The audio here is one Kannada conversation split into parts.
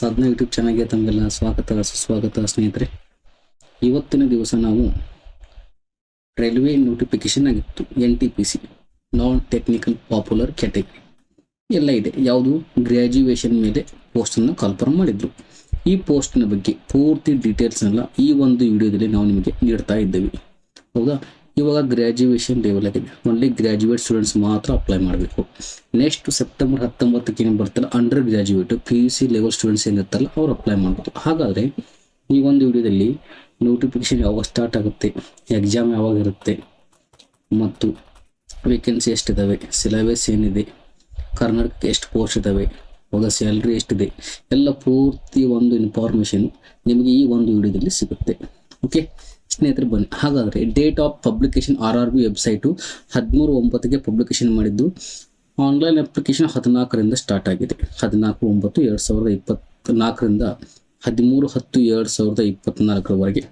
ಸಾಧನ ಯೂಟ್ಯೂಬ್ ಚಾನಲ್ಗೆ ತಮಗೆಲ್ಲ ಸ್ವಾಗತ, ಸುಸ್ವಾಗತ ಸ್ನೇಹಿತರೆ. ಇವತ್ತಿನ ದಿವಸ ನಾವು ರೈಲ್ವೆ ನೋಟಿಫಿಕೇಶನ್ ಆಗಿತ್ತು, N T P C non technical popular category ಎಲ್ಲ ಇದೆ. ಯಾವುದು? ಗ್ರ್ಯಾಜುಯೇಷನ್ ಮೇಲೆ ಪೋಸ್ಟನ್ನು ಕಾಲ್ಫರ್ ಮಾಡಿದ್ರು. ಈ ಪೋಸ್ಟ್ನ ಬಗ್ಗೆ ಪೂರ್ತಿ ಡೀಟೇಲ್ಸ್ನೆಲ್ಲ ಈ ಒಂದು ವಿಡಿಯೋದಲ್ಲಿ ನಾವು ನಿಮಗೆ ನೀಡ್ತಾ ಇದ್ದೇವೆ. ಹೌದಾ? ಇವಾಗ ಗ್ರ್ಯಾಜುಯೇಷನ್ ಲೆವೆಲ್ ಆಗಿದೆ ಓನ್ಲಿ ಗ್ರ್ಯಾಜುಯೇಟ್ ಸ್ಟೂಡೆಂಟ್ಸ್ ಮಾತ್ರ ಅಪ್ಲೈ ಮಾಡಬೇಕು. ನೆಕ್ಸ್ಟ್ ಸೆಪ್ಟೆಂಬರ್ ಹತ್ತೊಂಬತ್ತಕ್ಕೆ ಏನು ಬರ್ತಾರೆ undergraduate P U C level students ಏನಿರ್ತಾರಲ್ಲ ಅವ್ರು ಅಪ್ಲೈ ಮಾಡ್ಬೋದು. ಹಾಗಾದರೆ ಈ ಒಂದು ವಿಡಿಯೋದಲ್ಲಿ ನೋಟಿಫಿಕೇಶನ್ ಯಾವಾಗ ಸ್ಟಾರ್ಟ್ ಆಗುತ್ತೆ ಎಕ್ಸಾಮ್ ಯಾವಾಗ ಇರುತ್ತೆ, ಮತ್ತು ವೇಕೆನ್ಸಿ ಎಷ್ಟಿದ್ದಾವೆ ಸಿಲೆಬಸ್ ಏನಿದೆ, ಕರ್ನಾಟಕಕ್ಕೆ ಎಷ್ಟು ಪೋಸ್ಟ್ ಇದ್ದಾವೆ ಅವಾಗ ಸ್ಯಾಲ್ರಿ ಎಷ್ಟಿದೆ, ಎಲ್ಲ ಪೂರ್ತಿ ಒಂದು ಇನ್ಫಾರ್ಮೇಷನ್ ನಿಮಗೆ ಈ ಒಂದು ವಿಡಿಯೋದಲ್ಲಿ ಸಿಗುತ್ತೆ. ಓಕೆ ಸ್ನೇಹಿತರೆ, ಬನ್ನಿ. ಹಾಗಾದರೆ date of publication R R B website ಹದಿಮೂರು ಒಂಬತ್ತಿಗೆ ಪಬ್ಲಿಕೇಶನ್ ಮಾಡಿದ್ದು. ಆನ್ಲೈನ್ ಅಪ್ಲಿಕೇಶನ್ ಹದಿನಾಲ್ಕರಿಂದ ಸ್ಟಾರ್ಟ್ ಆಗಿದೆ. ಹದಿನಾಲ್ಕು ಒಂಬತ್ತು, ಎರಡು ಸಾವಿರದ ಇಪ್ಪತ್ತ್ನಾಲ್ಕರಿಂದ ಹದಿಮೂರು, ಹತ್ತು, ಎರಡು ಸಾವಿರದ ಇಪ್ಪತ್ತ್ನಾಲ್ಕರವರೆಗೆ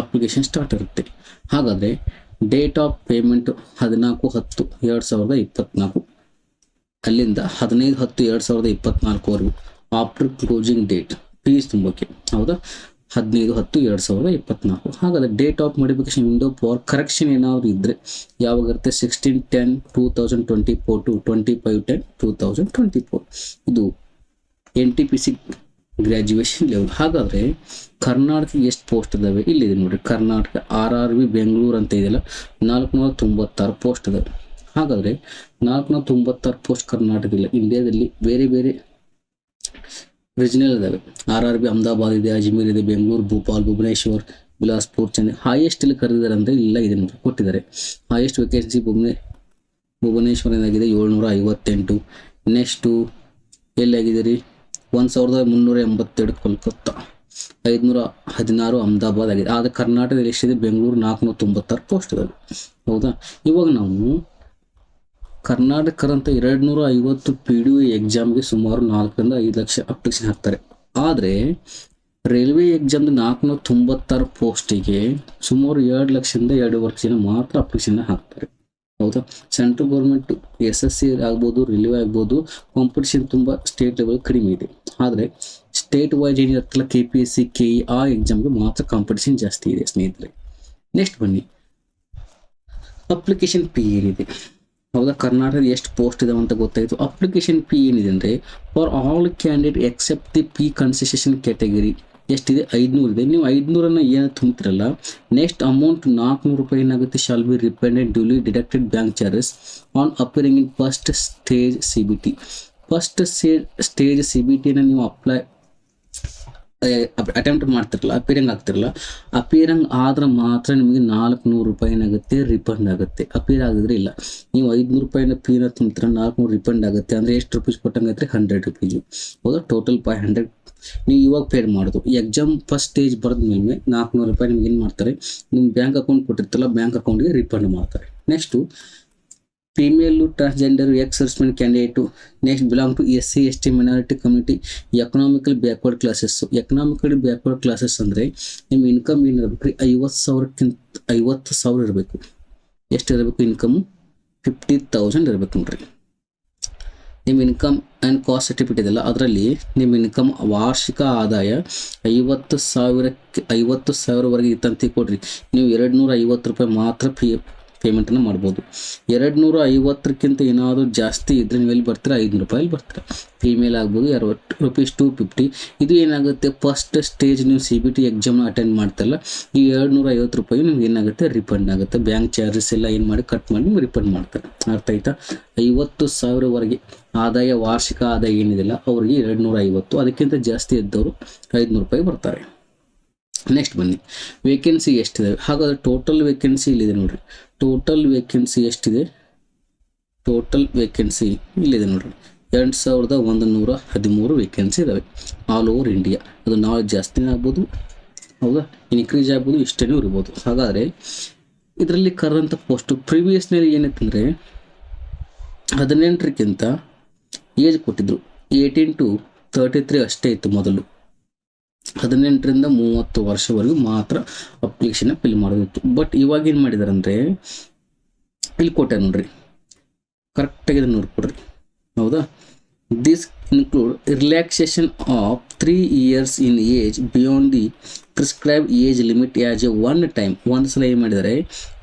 ಅಪ್ಲಿಕೇಶನ್ ಸ್ಟಾರ್ಟ್ ಇರುತ್ತೆ. ಹಾಗಾದರೆ ಡೇಟ್ ಆಫ್ ಪೇಮೆಂಟ್ ಹದಿನಾಲ್ಕು, ಹತ್ತು, ಎರಡು ಸಾವಿರದ ಇಪ್ಪತ್ತ್ನಾಲ್ಕು ಅಲ್ಲಿಂದ ಹದಿನೈದು, ಹತ್ತು, ಎರಡು ಸಾವಿರದ ಇಪ್ಪತ್ತ್ನಾಲ್ಕುವರೆಗೂ ಆಫ್ಟರ್ ಕ್ಲೋಸಿಂಗ್ ಡೇಟ್ ಫೀಸ್ ತುಂಬೋಕೆ ಹೌದಾ? ಹದಿನೈದು ಹತ್ತು ಎರಡು ಸಾವಿರದ ಇಪ್ಪತ್ನಾಲ್ಕು. ಹಾಗಾದರೆ date of modification window for correction ಏನಾದರೂ ಇದ್ದರೆ ಯಾವಾಗ ಇರುತ್ತೆ? Sixteen ten two thousand twenty four to twenty five ten two thousand twenty four ಇದು N T P C graduation level ಹಾಗಾದರೆ ಕರ್ನಾಟಕ ಎಷ್ಟು ಪೋಸ್ಟ್ ಇದಾವೆ? ಇಲ್ಲಿದೆ ನೋಡಿ Karnataka R R B Bengaluru ಅಂತ ಇದೆಯಲ್ಲ ನಾಲ್ಕುನೂರ ತೊಂಬತ್ತಾರು ಪೋಸ್ಟ್ ಇದ್ದಾವೆ ಹಾಗಾದರೆ ನಾಲ್ಕುನೂರ ತೊಂಬತ್ತಾರು ಪೋಸ್ಟ್ ಕರ್ನಾಟಕದಲ್ಲಿ ಇಂಡಿಯಾದಲ್ಲಿ ಬೇರೆ ಬೇರೆ ರೀಜನಲ್ ಇದ್ದಾವೆ ಆರ್ ಆರ್ ಬಿ ಅಹಮದಾಬಾದ್ ಇದೆ ಅಜ್ಮೀರ್ ಇದೆ ಬೆಂಗಳೂರು ಭೋಪಾಲ್ ಭುವನೇಶ್ವರ್ ಬಿಲಾಸ್ಪುರ್ ಚೆನ್ನೈ ಹೈಯೆಸ್ಟ್ ಇಲ್ಲಿ ಕರೆದಿದ್ದಾರೆ ಅಂದರೆ ಇಲ್ಲ ಇದೆ ನೋಡಿ ಕೊಟ್ಟಿದ್ದಾರೆ. ಹೈಯೆಸ್ಟ್ ವೇಕೆನ್ಸಿ ಭುವನೇ, ಭುವನೇಶ್ವರ ಏನಾಗಿದೆ? ಏಳ್ನೂರ ಐವತ್ತೆಂಟು ನೆಕ್ಸ್ಟು ಎಲ್ಲಾಗಿದೆ ರೀ? ಒಂದು ಸಾವಿರದ ಮುನ್ನೂರ ಎಂಬತ್ತೆರಡು ಕೋಲ್ಕತ್ತಾ. ಐದುನೂರ ಹದಿನಾರು ಅಹಮದಾಬಾದ್ ಆಗಿದೆ. ಆದರೆ ಕರ್ನಾಟಕದಲ್ಲಿ ಎಷ್ಟಿದೆ? ಬೆಂಗಳೂರು ನಾಲ್ಕುನೂರ ತೊಂಬತ್ತಾರು ಪೋಸ್ಟ್ ಇದಾವೆ ಹೌದಾ? ಇವಾಗ ನಾವು ಕರ್ನಾಟಕರಂತ ಎರಡು ನೂರ ಐವತ್ತು ಪಿ ಡಿ ಯು ಎಕ್ಸಾಮ್ಗೆ ಸುಮಾರು ನಾಲ್ಕರಿಂದ ಐದು ಲಕ್ಷ ಅಪ್ಲಿಕೇಶನ್ ಹಾಕ್ತಾರೆ. ಆದರೆ ರೈಲ್ವೆ ಎಕ್ಸಾಮ್ದು ನಾಲ್ಕುನೂರ ತೊಂಬತ್ತಾರು ಪೋಸ್ಟಿಗೆ ಸುಮಾರು ಎರಡು ಲಕ್ಷದಿಂದ ಎರಡೂವರೆ ಲಕ್ಷ ಜನ ಮಾತ್ರ ಅಪ್ಲಿಕೇಶನ್ ಹಾಕ್ತಾರೆ. ಹೌದಾ? Central government S S C ಆಗ್ಬೋದು, ರೈಲ್ವೆ ಆಗ್ಬೋದು ಕಾಂಪಿಟೇಷನ್ ತುಂಬ ಸ್ಟೇಟ್ ಲೆವೆಲ್ ಕಡಿಮೆ ಇದೆ. ಆದರೆ state wise ಏನಿರುತ್ತಲ್ಲ K P S C K E A ಎಕ್ಸಾಮ್ಗೆ ಮಾತ್ರ ಕಾಂಪಿಟೇಷನ್ ಜಾಸ್ತಿ ಇದೆ ಸ್ನೇಹಿತರೆ. ನೆಕ್ಸ್ಟ್ ಬನ್ನಿ. ಅಪ್ಲಿಕೇಶನ್ ಫೀ ಏನಿದೆ ಹೌದಾ? ಕರ್ನಾಟಕದ ಎಷ್ಟು ಪೋಸ್ಟ್ ಇದಾವೆ ಅಂತ ಗೊತ್ತಾಯಿತು. ಅಪ್ಲಿಕೇಶನ್ ಫೀ ಏನಿದೆ ಅಂದರೆ for all candidate except the P concession category ಎಷ್ಟಿದೆ? ಐದುನೂರು ಇದೆ. ನೀವು ಐದುನೂರನ್ನು ಏನು ತುಂಬ್ತಿರಲ್ಲ ನೆಕ್ಸ್ಟ್ ಅಮೌಂಟ್ ನಾಲ್ಕುನೂರು ರೂಪಾಯಿ ಏನಾಗುತ್ತೆ? Shall be refunded duly deducted bank charges on appearing in first stage C B T first stage C B ಟಿನ ನೀವು ಅಪ್ಲೈ ಅಟೆಂಪ್ಟ್ ಮಾಡ್ತಿರಲ್ಲ ಅಪಿಯರಿಂಗ್ ಆಗ್ತಿರಲ್ಲ ಅಪಿಯರಿಂಗ್ ಆದ್ರೆ ಮಾತ್ರ ನಿಮಗೆ ನಾಲ್ಕುನೂರು ರೂಪಾಯಿ ಏನಾಗುತ್ತೆ ರಿಫಂಡ್ ಆಗುತ್ತೆ. ಅಪಿಯರ್ ಆಗಿದ್ರೆ ಇಲ್ಲ. ನೀವು ಐದುನೂರು ರೂಪಾಯಿನ ಫೀನ ತುಂಬ್ತೀರ ನಾಲ್ಕುನೂರು ರಿಫಂಡ್ ಆಗುತ್ತೆ. ಅಂದರೆ ಎಷ್ಟು ರುಪೀಸ್ ಕೊಟ್ಟಂಗೈತೆ ಹಂಡ್ರೆಡ್ ರುಪೀಸು ಹೌದಾ? ಟೋಟಲ್ ಫೈವ್ ಹಂಡ್ರೆಡ್ ನೀವು ಇವಾಗ ಪೇಡ್ ಮಾಡೋದು. ಎಕ್ಸಾಮ್ ಫಸ್ಟ್ ಸ್ಟೇಜ್ ಬರೆದ ಮೇಲೆ ನಾಲ್ಕುನೂರು ರೂಪಾಯಿ ನಿಮ್ಗೆ ಏನು ಮಾಡ್ತಾರೆ? ನಿಮ್ಮ ಬ್ಯಾಂಕ್ ಅಕೌಂಟ್ ಕೊಟ್ಟಿರ್ತಲ್ಲ ಬ್ಯಾಂಕ್ ಅಕೌಂಟ್ಗೆ ರಿಫಂಡ್ ಮಾಡ್ತಾರೆ. Next female transgender ex servicemen candidate next belong to S C S T minority community economical backward classes economically backward classes ಅಂದರೆ ನಿಮ್ಮ ಇನ್ಕಮ್ ಏನಿರಬೇಕು? ರೀ ಐವತ್ತು ಸಾವಿರಕ್ಕಿಂತ ಐವತ್ತು ಸಾವಿರ ಇರಬೇಕು. ಎಷ್ಟು ಇರಬೇಕು ಇನ್ಕಮ್ ಫಿಫ್ಟಿ ತೌಸಂಡ್ ಇರಬೇಕು ನೋಡ್ರಿ. ನಿಮ್ಮ ಇನ್ಕಮ್ ಆ್ಯಂಡ್ ಕಾಸ್ಟ್ ಸರ್ಟಿಫಿಕೇಟ್ ಇದೆಲ್ಲ, ಅದರಲ್ಲಿ ನಿಮ್ಮ ಇನ್ಕಮ್ ವಾರ್ಷಿಕ ಆದಾಯ ಐವತ್ತು ಸಾವಿರಕ್ಕೆ, ಐವತ್ತು ಸಾವಿರವರೆಗೆ ಇತ್ತಂತ ಕೊಡ್ರಿ. ನೀವು ಎರಡು ನೂರ ಐವತ್ತು ರೂಪಾಯಿ ಮಾತ್ರ ಫೀ ಪೇಮೆಂಟನ್ನು ಮಾಡ್ಬೋದು. ಎರಡು ನೂರ ಐವತ್ತಕ್ಕಿಂತ ಏನಾದರೂ ಜಾಸ್ತಿ ಇದ್ದರೆ ನೀವು ಎಲ್ಲಿ ಬರ್ತೀರ? ಐದುನೂರು ರೂಪಾಯಲ್ಲಿ ಬರ್ತೀರಾ? ಫೀಮೇಲ್ ಆಗ್ಬೋದು, ಅರವತ್ತು ರುಪೀಸ್ ಟು ಫಿಫ್ಟಿ ಇದು ಏನಾಗುತ್ತೆ? ಫಸ್ಟ್ ಸ್ಟೇಜ್ ನೀವು ಸಿ ಬಿ ಟಿ ಎಕ್ಸಾಮ್ನ ಅಟೆಂಡ್ ಮಾಡ್ತಾರಲ್ಲ, ಈ ಎರಡು ನೂರ ಐವತ್ತು ರೂಪಾಯಿ ನಿಮ್ಗೆ ಏನಾಗುತ್ತೆ? ರಿಫಂಡ್ ಆಗುತ್ತೆ. ಬ್ಯಾಂಕ್ ಚಾರ್ಜಸ್ ಎಲ್ಲ ಏನು ಮಾಡಿ ಕಟ್ ಮಾಡಿ ನಿಮ್ಗೆ ರಿಫಂಡ್ ಮಾಡ್ತಾರೆ. ಅರ್ಥ ಆಯ್ತಾ? ಐವತ್ತು ಸಾವಿರವರೆಗೆ ಆದಾಯ, ವಾರ್ಷಿಕ ಆದಾಯ ಏನಿದೆಯಲ್ಲ, ಅವರಿಗೆ ಎರಡು ನೂರ ಐವತ್ತು ಅದಕ್ಕಿಂತ ಜಾಸ್ತಿ ಇದ್ದವರು ಐದುನೂರು ರೂಪಾಯಿ ಬರ್ತಾರೆ. ನೆಕ್ಸ್ಟ್ ಬನ್ನಿ. ವೇಕೆನ್ಸಿ ಎಷ್ಟಿದೆ? ಹಾಗಾದ್ರೆ ಟೋಟಲ್ ವೇಕೆನ್ಸಿ ಇಲ್ಲಿದೆ ನೋಡ್ರಿ? ಟೋಟಲ್ ವೇಕೆನ್ಸಿ ಎಷ್ಟಿದೆ? ಟೋಟಲ್ ವೇಕೆನ್ಸಿ ಇಲ್ಲಿದೆ ನೋಡ್ರಿ. ಎರಡು ಸಾವಿರದ ಒಂದು ನೂರ ಹದಿಮೂರು ವೇಕೆನ್ಸಿ ಇದಾವೆ. ಆಲ್ ಓವರ್ ಇಂಡಿಯಾ ಅದು ನಾಳೆ ಜಾಸ್ತಿನೇ ಆಗ್ಬೋದು. ಹೌದಾ? ಇನ್ಕ್ರೀಸ್ ಆಗ್ಬೋದು ಇಷ್ಟೇ ಇರ್ಬೋದು. ಹಾಗಾದರೆ ಇದರಲ್ಲಿ ಕರೆದಂಥ ಪೋಸ್ಟು ಪ್ರಿವಿಯಸ್ನಲ್ಲಿ ಏನಿತ್ತಂದರೆ ಹದಿನೆಂಟರಕ್ಕಿಂತ ಏಜ್ ಕೊಟ್ಟಿದ್ದರು ಏಯ್ಟೀನ್ ಟು ತರ್ಟಿ ತ್ರೀ ಅಷ್ಟೇ ಇತ್ತು ಮೊದಲು. ಹದಿನೆಂಟರಿಂದ ಮೂವತ್ತು ವರ್ಷವರೆಗೂ ಮಾತ್ರ ಅಪ್ಲಿಕೇಶನ್ ಫಿಲ್ ಮಾಡೋದಿತ್ತು. ಬಟ್ ಇವಾಗ ಏನು ಮಾಡಿದಾರಂದ್ರೆ ಇಲ್ಲಿ ಕೊಟ್ಟೆ ನೋಡ್ರಿ. ಕರೆಕ್ಟಾಗಿ ಇದನ್ನು ನೋಡ್ಕೊಡ್ರಿ ಹೌದಾ? This include relaxation of three years in age beyond the prescribe age limit as a one time ಒಂದು ಸಲ ಏನು ಮಾಡಿದರೆ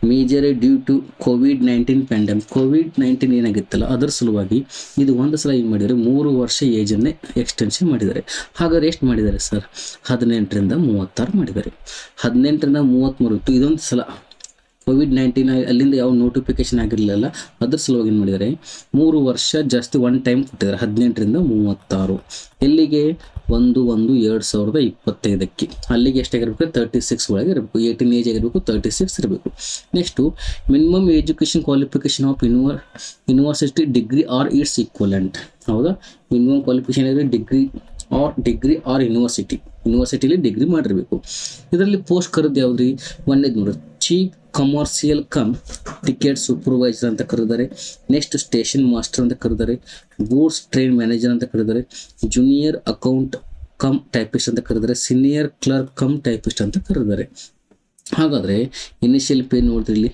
measure due to Covid nineteen pandemic Covid nineteen ಏನಾಗಿತ್ತಲ್ಲ, ಅದರ ಸಲುವಾಗಿ ಇದು ಒಂದು ಸಲ ಏನು ಮಾಡಿದರೆ ಮೂರು ವರ್ಷ ಏಜನ್ನೇ ಎಕ್ಸ್ಟೆನ್ಷನ್ ಮಾಡಿದ್ದಾರೆ. ಹಾಗಾದ್ರೆ ಎಷ್ಟು ಮಾಡಿದ್ದಾರೆ ಸರ್ ಹದಿನೆಂಟರಿಂದ ಮೂವತ್ತಾರು ಮಾಡಿದ್ದಾರೆ. ಹದಿನೆಂಟರಿಂದ ಮೂವತ್ತ್ಮೂರು ಇದೊಂದು ಸಲ. ಕೋವಿಡ್ ನೈನ್ಟೀನ್ ಅಲ್ಲಿಂದ ಯಾವ ನೋಟಿಫಿಕೇಶನ್ ಆಗಿರಲಿಲ್ಲ ಅದ್ರ ಸಲುವಾಗಿ ಏನು ಮಾಡಿದ್ದಾರೆ? ಮೂರು ವರ್ಷ ಜಾಸ್ತಿ ಒನ್ ಟೈಮ್ ಕೊಟ್ಟಿದ್ದಾರೆ. ಹದಿನೆಂಟರಿಂದ ಮೂವತ್ತಾರು. ಎಲ್ಲಿಗೆ? ಒಂದು ಒಂದು, ಎರಡು ಸಾವಿರದ ಇಪ್ಪತ್ತೈದಕ್ಕೆ. ಅಲ್ಲಿಗೆ ಎಷ್ಟಾಗಿರ್ಬೇಕು? ತರ್ಟಿ ಸಿಕ್ಸ್ ಒಳಗೆ ಇರಬೇಕು. ಏಯ್ಟೀನ್ ಏಜ್ ಆಗಿರಬೇಕು ತರ್ಟಿ ಸಿಕ್ಸ್ ಇರಬೇಕು. Next minimum education qualification of ಯೂನಿವರ್ university degree or its equivalent ಹೌದಾ? ಮಿನಿಮಮ್ ಕ್ವಾಲಿಫಿಕೇಶನ್ ಇರಲಿ degree or degree or university ಯೂನಿವರ್ಸಿಟಿಲಿ degree ಮಾಡಿರಬೇಕು. ಇದರಲ್ಲಿ ಪೋಸ್ಟ್ ಕರೆದು ಯಾವ್ದ್ರಿ? ಒಂದೇದು ನೋಡ್ರಿ chief commercial cum ticket supervisor ಅಂತ ಕರೆದಿದ್ದಾರೆ ನೆಕ್ಸ್ಟ್ ಸ್ಟೇಷನ್ ಮಾಸ್ಟರ್ ಅಂತ ಕರೆದಿದ್ದಾರೆ ಗೂಡ್ಸ್ ಟ್ರೈನ್ ಮ್ಯಾನೇಜರ್ ಅಂತ ಕರೆದಿದ್ದಾರೆ ಜೂನಿಯರ್ ಅಕೌಂಟ್ ಕಮ್ ಟೈಪಿಸ್ಟ್ ಅಂತ ಕರೆದಿದ್ದಾರೆ ಸೀನಿಯರ್ ಕ್ಲರ್ಕ್ ಕಮ್ ಟೈಪಿಸ್ಟ್ ಅಂತ ಕರೆದಿದ್ದಾರೆ ಹಾಗಾದರೆ ಇನಿಷಿಯಲ್ ಪೇ ನೋಡಿದ್ರಿ ಇಲ್ಲಿ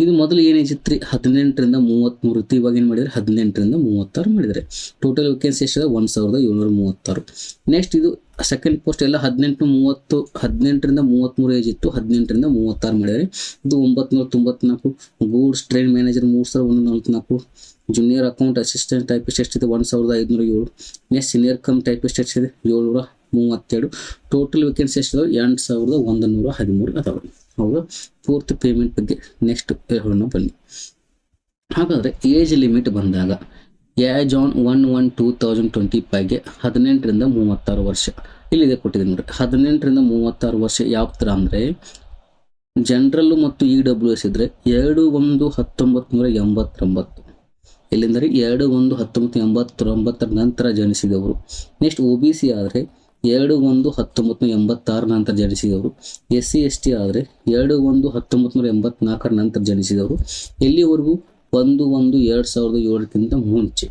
ಇದು ಮೊದಲು ಏನೇಜಿತ್ತು ರೀ ಹದಿನೆಂಟರಿಂದ ಮೂವತ್ತ್ಮೂರು ಇತ್ತು. ಇವಾಗ ಏನು ಮಾಡಿದರೆ ಹದಿನೆಂಟರಿಂದ ಮೂವತ್ತಾರು ಮಾಡಿದ್ದಾರೆ. ಟೋಟಲ್ ವೇಕೆನ್ಸಿ ಎಷ್ಟಿದೆ? ಒಂದು ಸಾವಿರದ ಏಳ್ನೂರ ಮೂವತ್ತಾರು. ನೆಕ್ಸ್ಟ್ ಇದು ಸೆಕೆಂಡ್ ಪೋಸ್ಟ್ ಎಲ್ಲ ಹದಿನೆಂಟು ಮೂವತ್ತು, ಹದಿನೆಂಟರಿಂದ ಮೂವತ್ತ್ಮೂರು ಏಜ್ ಇತ್ತು. ಹದಿನೆಂಟರಿಂದ ಮೂವತ್ತಾರು ಮಾಡಿದ್ದಾರೆ. ಇದು ಒಂಬತ್ತು ತೊಂಬತ್ನಾಲ್ಕು. ಗೂಡ್ಸ್ ಟ್ರೈನ್ ಮ್ಯಾನೇಜರ್ ಮೂರು ಸಾವಿರದ ಒಂದು ನಲ್ವತ್ನಾಲ್ಕು ಜೂನಿಯರ್ ಅಕೌಂಟ್ ಅಸಿಸ್ಟೆಂಟ್ ಟೈಪಿಸ್ಟ್ ಎಷ್ಟಿದೆ? ಒಂದು ಸಾವಿರದ ಐದುನೂರ ಏಳು. ನೆಕ್ಸ್ಟ್ ಸೀನಿಯರ್ ಕಮ್ ಟೈಪಿಸ್ಟ್ ಎಷ್ಟಿದೆ? ಏಳ್ನೂರ ಮೂವತ್ತೆರಡು. ಟೋಟಲ್ ವೇಕೆನ್ಸಿ ಎಷ್ಟಿದಾವೆ ಎಂಟು ಸಾವಿರದ ಒಂದು ನೂರ ಹದಿಮೂರು. ಅದಾವೆ ಹೌದಾ ಪೂರ್ತಿ ಪೇಮೆಂಟ್ ಬಗ್ಗೆ ನೆಕ್ಸ್ಟ್ ಹೇಳೋಣ, ಬನ್ನಿ. ಹಾಗಾದರೆ ಏಜ್ ಲಿಮಿಟ್ ಬಂದಾಗ age on one one two thousand twenty ಫೈವ್ಗೆ ಹದಿನೆಂಟರಿಂದ ಮೂವತ್ತಾರು ವರ್ಷ. ಇಲ್ಲಿದೆ ಕೊಟ್ಟಿದ್ದೀನಿ ನೋಡಿ ಹದಿನೆಂಟರಿಂದ ಮೂವತ್ತಾರು ವರ್ಷ ಯಾವ ಥರ ಅಂದರೆ ಜನರಲ್ಲು ಮತ್ತು ಇ ಡಬ್ಲ್ಯೂ ಎಸ್ ಇದ್ದರೆ ಎರಡು ಒಂದು ಹತ್ತೊಂಬತ್ತು ನೂರ ಎಂಬತ್ತೊಂಬತ್ತು. ಎಲ್ಲಿಂದರೆ ಎರಡು ಒಂದು ಹತ್ತೊಂಬತ್ತು ಎಂಬತ್ತೊಂಬತ್ತರ ನಂತರ ಜನಿಸಿದವರು. ನೆಕ್ಸ್ಟ್ ಒ ಬಿ ಸಿ ಆದರೆ ಎರಡು ಒಂದು ಹತ್ತೊಂಬತ್ತು ನೂರ ಎಂಬತ್ತಾರು ನಂತರ ಜನಿಸಿದವರು. ಎಸ್ ಸಿ ಎಸ್ ಟಿ ಆದರೆ ಎರಡು ಒಂದು ಹತ್ತೊಂಬತ್ತು ನೂರ ಎಂಬತ್ನಾಲ್ಕರ ನಂತರ ಜನಿಸಿದವರು. ಎಲ್ಲಿವರೆಗೂ? ಒಂದು ಒಂದು ಎರಡು ಸಾವಿರದ ಏಳಕ್ಕಿಂತ ಮುಂಚೆ.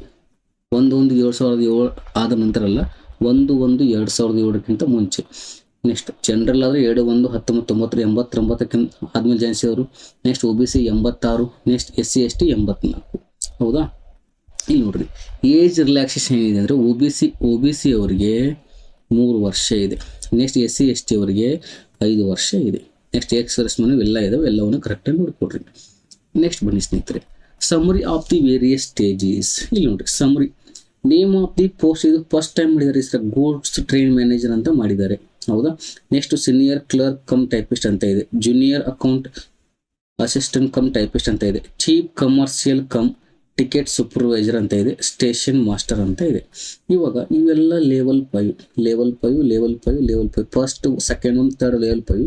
ಒಂದು ಒಂದು ಎರಡು ಸಾವಿರದ ಏಳು ಆದ ನಂತರ ಅಲ್ಲ, ಒಂದು ಒಂದು ಎರಡು ಸಾವಿರದ ಏಳಕ್ಕಿಂತ ಮುಂಚೆ. ನೆಕ್ಸ್ಟ್, ಜನರಲ್ ಆದರೆ ಎರಡು ಒಂದು ಹತ್ತೊಂಬತ್ತು ತೊಂಬತ್ತರ ಎಂಬತ್ತೊಂಬತ್ತಕ್ಕಿಂತ ಆದಮೇಲೆ ಜನಿಸಿದವರು. ನೆಕ್ಸ್ಟ್, ಒ ಬಿ ಸಿ ಎಂಬತ್ತಾರು, next S C S T ಎಂಬತ್ನಾಲ್ಕು. ಹೌದಾ? ಇಲ್ಲಿ ನೋಡ್ರಿ, ಏಜ್ ರಿಲ್ಯಾಕ್ಸೇಷನ್ ಏನಿದೆ ಅಂದರೆ O B C, O B C ಅವರಿಗೆ ಮೂರು ವರ್ಷ ಇದೆ. Next S C S T ಅವರಿಗೆ ಐದು ವರ್ಷ ಇದೆ. ನೆಕ್ಸ್ಟ್ ಎಕ್ಸ್ ಮನೆ ಎಲ್ಲ ಇದಾವೆ, ಎಲ್ಲವನ್ನು ಕರೆಕ್ಟಾಗಿ ನೋಡ್ಕೊಡ್ರಿ. ನೆಕ್ಸ್ಟ್ ಬನ್ನಿ ಸ್ನೇಹಿತರೆ. Summary of the various stages ಇಲ್ಲಿ ನೋಡ್ರಿ summary name of the post ಇದು ಫಸ್ಟ್ ಟೈಮ್ ಮಾಡಿದ್ದಾರೆ ಸರ್ ಗೂಡ್ಸ್ ಟ್ರೈನ್ ಮ್ಯಾನೇಜರ್ ಅಂತ ಮಾಡಿದ್ದಾರೆ. ಹೌದಾ? Next senior clerk cum typist ಅಂತ ಇದೆ. Junior account assistant cum typist ಅಂತ ಇದೆ. Chief commercial cum ticket supervisor ಅಂತ ಇದೆ, ಸ್ಟೇಷನ್ ಮಾಸ್ಟರ್ ಅಂತ ಇದೆ. ಇವಾಗ ಇವೆಲ್ಲ level five level five level five level five. First second one third level five.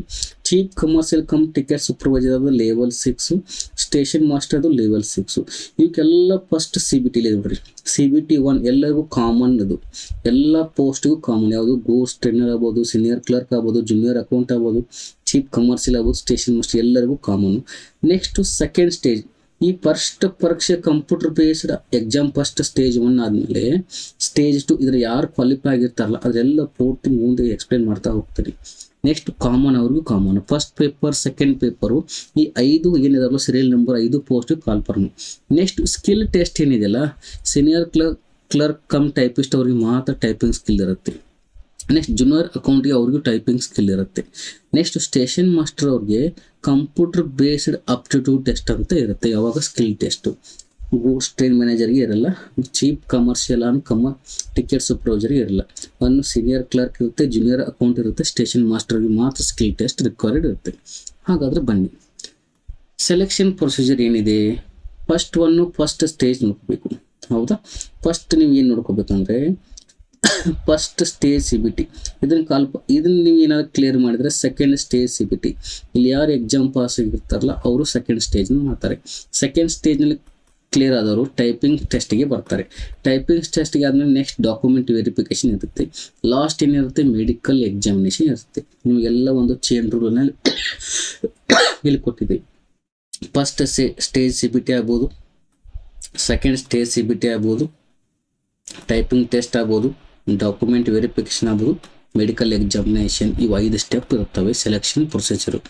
Chief commercial cum ticket supervisor ಅದು ಲೆವೆಲ್ ಸಿಕ್ಸು ಸ್ಟೇಷನ್ ಮಾಸ್ಟರ್ ಅದು ಲೆವೆಲ್ ಸಿಕ್ಸು ಇವಕ್ಕೆಲ್ಲ ಫಸ್ಟ್ ಸಿ ಬಿ ಟಿ ನೋಡ್ರಿ ಸಿ ಬಿ ಟಿ ಒನ್ ಎಲ್ಲರಿಗೂ ಕಾಮನ್ ಅದು. ಎಲ್ಲ ಪೋಸ್ಟಿಗೂ ಕಾಮನ್ ಯಾವುದು ಗೋಸ್ ಟ್ರೈನರ್ ಆಗ್ಬೋದು ಸೀನಿಯರ್ ಕ್ಲರ್ಕ್ ಆಗ್ಬೋದು ಜೂನಿಯರ್ ಅಕೌಂಟ್ ಆಗ್ಬೋದು ಚೀಫ್ ಕಮರ್ಷಿಯಲ್ ಆಗ್ಬೋದು ಸ್ಟೇಷನ್ ಮಾಸ್ಟರ್ ಎಲ್ಲರಿಗೂ ಕಾಮನ್ ನೆಕ್ಸ್ಟ್ ಸೆಕೆಂಡ್ ಸ್ಟೇಜ್ ಈ ಫಸ್ಟ್ ಪರೀಕ್ಷೆ computer based exam first stage one ಆದಮೇಲೆ ಸ್ಟೇಜ್ ಟು ಇದ್ರ ಯಾರು ಕ್ವಾಲಿಫೈ ಆಗಿರ್ತಾರಲ್ಲ ಅದೆಲ್ಲ ಪೂರ್ತಿ ಮುಂದೆ ಎಕ್ಸ್ಪ್ಲೇನ್ ಮಾಡ್ತಾ ಹೋಗ್ತೀನಿ ನೆಕ್ಸ್ಟ್ ಕಾಮನ್ ಅವ್ರಿಗೂ common first paper second paper ಈ ಐದು ಏನಿದಾರಲ್ಲ ಸೀರಿಯಲ್ ನಂಬರ್ ಐದು ಪೋಸ್ಟ್ ಕಾಲ್ಫರ್ಮ್ ನೆಕ್ಸ್ಟ್ ಸ್ಕಿಲ್ ಟೆಸ್ಟ್ ಏನಿದೆಯಲ್ಲ senior clerk clerk cum typist ಅವ್ರಿಗೆ ಮಾತ್ರ ಟೈಪಿಂಗ್ ಸ್ಕಿಲ್ ಇರುತ್ತೆ. ನೆಕ್ಸ್ಟ್ ಜೂನಿಯರ್ ಅಕೌಂಟಿಗೆ ಅವ್ರಿಗೂ ಟೈಪಿಂಗ್ ಸ್ಕಿಲ್ ಇರುತ್ತೆ. ನೆಕ್ಸ್ಟ್ ಸ್ಟೇಷನ್ ಮಾಸ್ಟರ್ ಅವ್ರಿಗೆ ಕಂಪ್ಯೂಟರ್ ಬೇಸ್ಡ್ ಅಪ್ಟಿಟ್ಯೂಡ್ ಟೆಸ್ಟ್ ಅಂತ ಇರುತ್ತೆ, ಯಾವಾಗ ಸ್ಕಿಲ್ ಟೆಸ್ಟು ಗೂಡ್ಸ್ ಟ್ರೈನ್ ಮ್ಯಾನೇಜರ್ಗೆ ಇರಲ್ಲ chief commercial on cum ticket ಸೂಪರ್ವೈಸರ್ಗೆ ಇರಲ್ಲ. ಒಂದು ಸೀನಿಯರ್ ಕ್ಲರ್ಕ್ ಇರುತ್ತೆ ಜೂನಿಯರ್ ಅಕೌಂಟ್ ಇರುತ್ತೆ ಸ್ಟೇಷನ್ ಮಾಸ್ಟರ್ಗೆ ಮಾತ್ರ ಸ್ಕಿಲ್ ಟೆಸ್ಟ್ ರಿಕ್ವೈರ್ಡ್ ಇರುತ್ತೆ. ಹಾಗಾದರೆ ಬನ್ನಿ. ಸೆಲೆಕ್ಷನ್ ಪ್ರೊಸೀಜರ್ ಏನಿದೆ? ಫಸ್ಟ್ ಒನ್ನು ಫಸ್ಟ್ ಸ್ಟೇಜ್ ನೋಡ್ಕೋಬೇಕು ಹೌದಾ? ಫಸ್ಟ್ ನೀವು ಏನು ನೋಡ್ಕೋಬೇಕಂದ್ರೆ first stage C B T ಇದನ್ನ ಕಾಲ್ ಇದನ್ನ ನೀವು ಏನಾದ್ರು ಕ್ಲಿಯರ್ ಮಾಡಿದ್ರೆ second stage C B T ಇಲ್ಲಿ ಯಾರು ಎಕ್ಸಾಮ್ ಪಾಸ್ ಆಗಿರ್ತಾರಲ್ಲ, ಅವರು ಸೆಕೆಂಡ್ ಸ್ಟೇಜ್ನ ಮಾಡ್ತಾರೆ. ಸೆಕೆಂಡ್ ಸ್ಟೇಜ್ನಲ್ಲಿ ಕ್ಲಿಯರ್ ಆದವರು ಟೈಪಿಂಗ್ ಟೆಸ್ಟಿಗೆ ಬರ್ತಾರೆ. ಟೈಪಿಂಗ್ ಟೆಸ್ಟಿಗೆ ಆದಮೇಲೆ ನೆಕ್ಸ್ಟ್ ಡಾಕ್ಯುಮೆಂಟ್ ವೆರಿಫಿಕೇಶನ್ ಇರುತ್ತೆ. ಲಾಸ್ಟ್ ಏನಿರುತ್ತೆ? ಮೆಡಿಕಲ್ ಎಕ್ಸಾಮಿನೇಷನ್ ಇರುತ್ತೆ. ನಿಮಗೆಲ್ಲ ಒಂದು ಚೇನ್ ರೂಲ್ನಲ್ಲಿ ಇಲ್ಲಿ ಕೊಟ್ಟಿದ್ದೀವಿ first stage C B T ಆಗ್ಬೋದು. Second stage C B T ಆಗ್ಬೋದು. ಟೈಪಿಂಗ್ ಟೆಸ್ಟ್ ಆಗ್ಬೋದು. ಡಾಕ್ಯುಮೆಂಟ್ ವೆರಿಫಿಕೇಶನ್ ಅದು ಮೆಡಿಕಲ್ ಎಕ್ಸಾಮಿನೇಷನ್ ಇವು ಐದು ಸ್ಟೆಪ್ ಇರುತ್ತವೆ selection procedure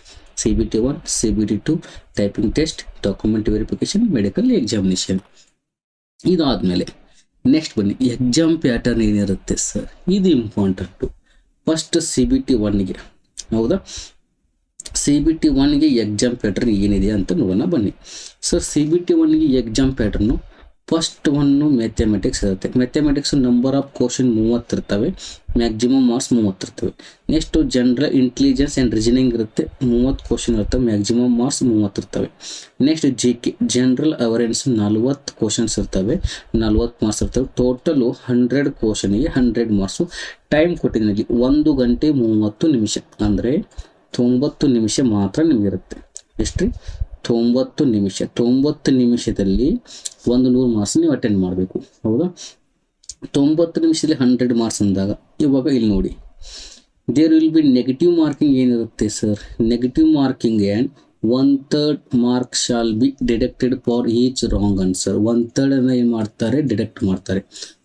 C B T one C B T two typing test document verification medical examination ಇದಾದಮೇಲೆ ನೆಕ್ಸ್ಟ್ ಬನ್ನಿ. ಎಕ್ಸಾಮ್ ಪ್ಯಾಟರ್ನ್ ಏನಿರುತ್ತೆ ಸರ್ ಇದು important first C B T ಒನ್ಗೆ ಹೌದಾ? ಸಿ ಬಿ ಟಿ ಒನ್ಗೆ ಎಕ್ಸಾಮ್ ಪ್ಯಾಟರ್ನ್ ಏನಿದೆ ಅಂತ ನೋಡೋಣ ಬನ್ನಿ. ಸರ್ ಸಿ ಬಿ ಟಿ ಒನ್ಗೆ ಎಕ್ಸಾಮ್ ಪ್ಯಾಟರ್ನು ಫಸ್ಟ್ ಒಂದು ಮ್ಯಾಥಮೆಟಿಕ್ಸ್ ಇರುತ್ತೆ. ಮ್ಯಾಥಮೆಟಿಕ್ಸ್ ನಂಬರ್ ಆಫ್ ಕ್ವಶನ್ ಮೂವತ್ತಿರ್ತವೆ maximum marks ಮೂವತ್ತಿರ್ತವೆ next general intelligence and reasoning ಇರುತ್ತೆ. ಮೂವತ್ತು ಕ್ವಶನ್ ಇರ್ತವೆ maximum marks ಮೂವತ್ತಿರ್ತವೆ next G K general awareness ನಲ್ವತ್ತು ಕ್ವಶನ್ಸ್ ಇರ್ತವೆ. ನಲ್ವತ್ತು ಮಾರ್ಕ್ಸ್ ಇರ್ತವೆ. ಟೋಟಲು ಹಂಡ್ರೆಡ್ ಕ್ವಶನಿಗೆ ಹಂಡ್ರೆಡ್ ಮಾರ್ಕ್ಸು ಟೈಮ್ ಕೊಟ್ಟಿದ್ದಲ್ಲಿ ಒಂದು ಗಂಟೆ ಮೂವತ್ತು ನಿಮಿಷ. ಅಂದರೆ ತೊಂಬತ್ತು ನಿಮಿಷ ಮಾತ್ರ ನಿಮಗಿರುತ್ತೆ ಎಷ್ಟು ತೊಂಬತ್ತು ನಿಮಿಷ, ತೊಂಬತ್ತು ನಿಮಿಷದಲ್ಲಿ ಒಂದು ನೂರು ಮಾರ್ಕ್ಸ್ ನೀವು ಅಟೆಂಡ್ ಮಾಡಬೇಕು. ಹೌದಾ? ತೊಂಬತ್ತು ನಿಮಿಷದಲ್ಲಿ ಹಂಡ್ರೆಡ್ ಮಾರ್ಕ್ಸ್ ಅಂದಾಗ ಇವಾಗ ಇಲ್ಲಿ ನೋಡಿ. There will be negative marking ಏನಿರುತ್ತೆ sir negative marking and one third mark shall be deducted for each wrong answer one third ಅನ್ನ ಏನು ಮಾಡ್ತಾರೆ? ಡಿಡಕ್ಟ್ ಮಾಡ್ತಾರೆ.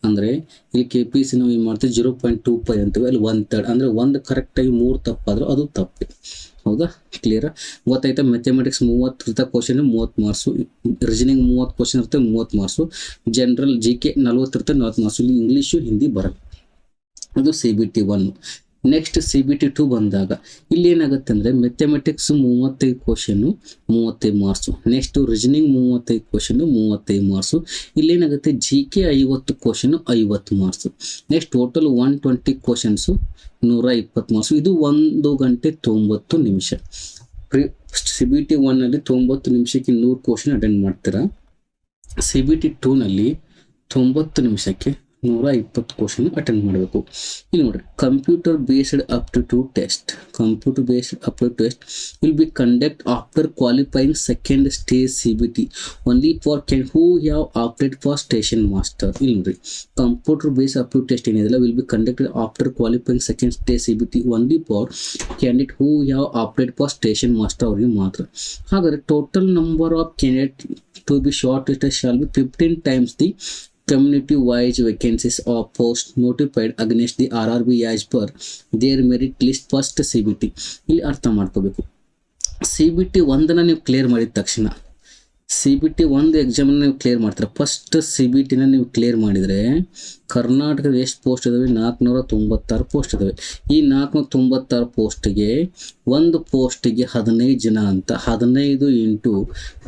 ಅಂದರೆ ಇಲ್ಲಿ ಕೆ ಪಿ ಸಿ ನಾವು ಏನು ಮಾಡ್ತೀವಿ? ಜೀರೋ ಪಾಯಿಂಟ್ ಟೂ ಫೈವ್ ಅಂತೀವಿ. ಅಲ್ಲಿ ಒನ್ ತರ್ಡ್ ಅಂದರೆ ಒಂದು ಕರೆಕ್ಟಾಗಿ ಮೂರು ತಪ್ಪಾದರೂ ಅದು ತಪ್ಪೆ. ಹೌದಾ? ಕ್ಲಿಯರ್ ಗೊತ್ತಾಯ್ತಾ ಮೆಥಮೆಟಿಕ್ಸ್ ಮೂವತ್ತು ಇರ್ತಾ ಕ್ವಶನ್ ಮೂವತ್ತು ಮಾರ್ಕ್ಸು ರೀಸನಿಂಗ್ ಮೂವತ್ತು ಕ್ವಶನ್ ಇರುತ್ತೆ, ಮೂವತ್ತು ಮಾರ್ಕ್ಸು ಜನರಲ್ ಜಿ ಕೆ ನಲ್ವತ್ತು ಇರುತ್ತೆ, ನಲ್ವತ್ತು ಮಾರ್ಕ್ಸು ಇಲ್ಲಿ ಇಂಗ್ಲೀಷು ಹಿಂದಿ ಬರಲ್ಲ. ಅದು C B T one next C B T two ಬಂದಾಗ ಇಲ್ಲಿ ಏನಾಗುತ್ತೆ ಅಂದರೆ ಮೆಥಮೆಟಿಕ್ಸ್ ಮೂವತ್ತೈದು ಕ್ವಶನು ಮೂವತ್ತೈದು ಮಾರ್ಕ್ಸು ನೆಕ್ಸ್ಟು ರೀಸನಿಂಗ್ ಮೂವತ್ತೈದು ಕ್ವಶನು ಮೂವತ್ತೈದು ಮಾರ್ಕ್ಸು ಇಲ್ಲೇನಾಗುತ್ತೆ ಜಿ ಕೆ ಐವತ್ತು ಕ್ವಶನು ಐವತ್ತು marks next total one twenty questions ನೂರ ಇಪ್ಪತ್ತು ಮಾರ್ಕ್ಸು ಇದು ಒಂದು ಗಂಟೆ ತೊಂಬತ್ತು ನಿಮಿಷ. ಪ್ರಿ ಸಿ ಬಿ ಟಿ ಒನ್ನಲ್ಲಿ ತೊಂಬತ್ತು ನಿಮಿಷಕ್ಕೆ ನೂರು ಕ್ವಶನ್ ಅಟೆಂಡ್ ಮಾಡ್ತೀರಾ? ಸಿ ಬಿ ಟಿ ಟೂನಲ್ಲಿ ತೊಂಬತ್ತು ನಿಮಿಷಕ್ಕೆ ನೂರ ಇಪ್ಪತ್ತು ಕ್ವಶನ್ ಅಟೆಂಡ್ ಮಾಡಬೇಕು. ಇಲ್ಲಿ ನೋಡ್ರಿ computer based aptitude test computer based aptitude test will be conduct after qualifying second stage C B T only for can who have opted for station master ಇಲ್ಲಿ ನೋಡ್ರಿ computer base aptitude test ಏನಿದೆಲ್ಲ will be conducted after qualifying second stage C B T only for candidate who have opted for station master ಅವರಿಗೆ ಮಾತ್ರ. ಹಾಗಾದ್ರೆ total number of candidate to be short listed shall be fifteen times the community wise vacancies or post notified against the RRB as per their merit list first CBT ಇಲ್ಲಿ ಅರ್ಥ ಮಾಡ್ಕೋಬೇಕು. ಸಿ ಬಿ ಟಿ ಒಂದನ್ನು ನೀವು ಕ್ಲಿಯರ್ ಮಾಡಿದ ತಕ್ಷಣ ಸಿ ಬಿ ಟಿ ಒಂದು ಎಕ್ಸಾಮನ್ನು ನೀವು ಕ್ಲಿಯರ್ ಮಾಡ್ತೀರ ಫಸ್ಟ್ ಸಿ ಬಿ ಟಿನ ನೀವು ಕ್ಲಿಯರ್ ಮಾಡಿದರೆ ಕರ್ನಾಟಕದ ಎಷ್ಟು ಪೋಸ್ಟ್ ಇದಾವೆ? ನಾಲ್ಕುನೂರ ತೊಂಬತ್ತಾರು ಪೋಸ್ಟ್ ಇದಾವೆ. ಈ ನಾಲ್ಕುನೂರ ತೊಂಬತ್ತಾರು ಪೋಸ್ಟಿಗೆ ಒಂದು ಪೋಸ್ಟಿಗೆ ಹದಿನೈದು ಜನ ಅಂತ, ಹದಿನೈದು ಇಂಟು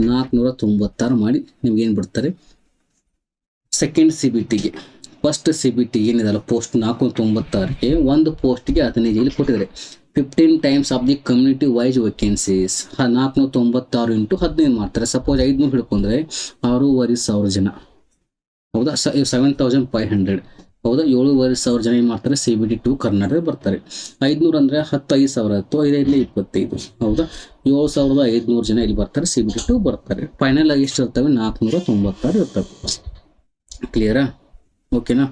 ನಾಲ್ಕುನೂರ ತೊಂಬತ್ತಾರು ಮಾಡಿ ನಿಮ್ಗೆ ಏನು ಬಿಡ್ತಾರೆ? ಸೆಕೆಂಡ್ ಸಿ ಬಿ ಟಿಗೆ ಫಸ್ಟ್ ಸಿ ಬಿ ಟಿ ಏನಿದಲ್ಲ ಪೋಸ್ಟ್ ನಾಲ್ಕು ತೊಂಬತ್ತಾರಿಗೆ ಒಂದು ಪೋಸ್ಟ್ಗೆ ಹದಿನೈದು ಇಲ್ಲಿ ಕೊಟ್ಟಿದ್ದಾರೆ. Fifteen times of the community wise vacancies ನಾಲ್ಕುನೂರ ತೊಂಬತ್ತಾರು ಇಂಟು ಹದಿನೈದು ಮಾಡ್ತಾರೆ. ಸಪೋಸ್ ಐದುನೂರು ಹಿಡ್ಕೊಂಡ್ರೆ ಆರೂವರೆ ಸಾವಿರ ಜನ. ಹೌದಾ? ಸೆವೆನ್ ತೌಸಂಡ್ ಫೈವ್ ಹಂಡ್ರೆಡ್ ಹೌದಾ? ಏಳುವರೆ ಸಾವಿರ ಜನ ಏನು ಮಾಡ್ತಾರೆ? C B T two Karnataka ಬರ್ತಾರೆ. ಐದುನೂರು ಅಂದರೆ ಹತ್ತು ಐದು ಸಾವಿರ ಹತ್ತು ಐದೈದಲೇ ಇಪ್ಪತ್ತೈದು. ಹೌದಾ? ಏಳು ಸಾವಿರದ ಐದುನೂರು ಜನ ಇಲ್ಲಿ ಬರ್ತಾರೆ. ಸಿ ಬಿ ಟಿ ಟು ಬರ್ತಾರೆ. ಫೈನಲ್ ಆಗಿ ಎಷ್ಟು ಇರ್ತವೆ ನಾಲ್ಕುನೂರ ತೊಂಬತ್ತಾರು ಇರ್ತವೆ. ಕ್ಲಿಯರಾ ಓಕೆನಾ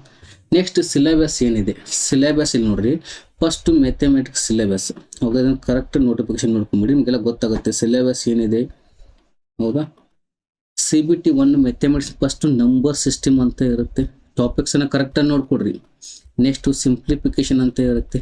ನೆಕ್ಸ್ಟ್ ಸಿಲೆಬಸ್ ಏನಿದೆ? ಸಿಲೆಬಸ್ ಇಲ್ಲಿ ನೋಡ್ರಿ. ಫಸ್ಟ್ ಮ್ಯಾಥಮೆಟಿಕ್ಸ್ ಸಿಲೆಬಸ್ ಹೌದಾ ಕರೆಕ್ಟ್ ನೋಟಿಫಿಕೇಶನ್ ನೋಡ್ಕೊಂಬಿಡಿ ನಿಮಗೆಲ್ಲ ಗೊತ್ತಾಗುತ್ತೆ ಸಿಲೆಬಸ್ ಏನಿದೆ. ಹೌದಾ? C B T one mathematics first number system ಅಂತ ಇರುತ್ತೆ. ಟಾಪಿಕ್ಸನ್ನ ಕರೆಕ್ಟಾಗಿ ನೋಡ್ಕೊಡ್ರಿ. ನೆಕ್ಸ್ಟು ಸಿಂಪ್ಲಿಫಿಕೇಶನ್ ಅಂತ ಇರುತ್ತೆ.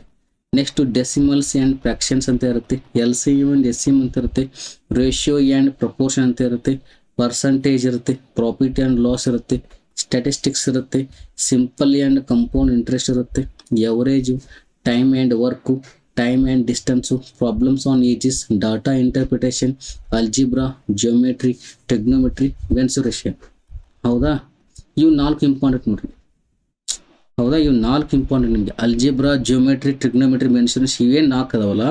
ನೆಕ್ಸ್ಟು ಡೆಸಿಮಲ್ಸ್ ಆ್ಯಂಡ್ ಫ್ರ್ಯಾಕ್ಷನ್ಸ್ ಅಂತ ಇರುತ್ತೆ. L C U and S C ಅಂತ ಇರುತ್ತೆ. ರೇಷಿಯೋ ಆ್ಯಂಡ್ ಪ್ರಪೋರ್ಷನ್ ಅಂತ ಇರುತ್ತೆ. ಪರ್ಸಂಟೇಜ್ ಇರುತ್ತೆ. ಪ್ರಾಫಿಟ್ ಆ್ಯಂಡ್ ಲಾಸ್ ಇರುತ್ತೆ. ಸ್ಟ್ಯಾಟಿಸ್ಟಿಕ್ಸ್ ಇರುತ್ತೆ ಸಿಂಪಲ್ ಆ್ಯಂಡ್ ಕಂಪೌಂಡ್ ಇಂಟ್ರೆಸ್ಟ್ ಇರುತ್ತೆ average time and work time and distance problems on ages data interpretation algebra geometry trigonometry mensuration ಹೌದಾ? ಇವು ನಾಲ್ಕು ಇಂಪಾರ್ಟೆಂಟ್ ನೋಡ್ರಿ. ಹೌದಾ? ಇವು ನಾಲ್ಕು ಇಂಪಾರ್ಟೆಂಟ್ ನಿಮಗೆ. ಅಲ್ಜಿಬ್ರಾ ಜಿಯೋಮೆಟ್ರಿ ಟ್ರಿಗ್ನೋಮೆಟ್ರಿ ಮೆನ್ಸುರೇಷನ್ ಇವೇನು ನಾಲ್ಕು ಅದಾವಲ್ಲ?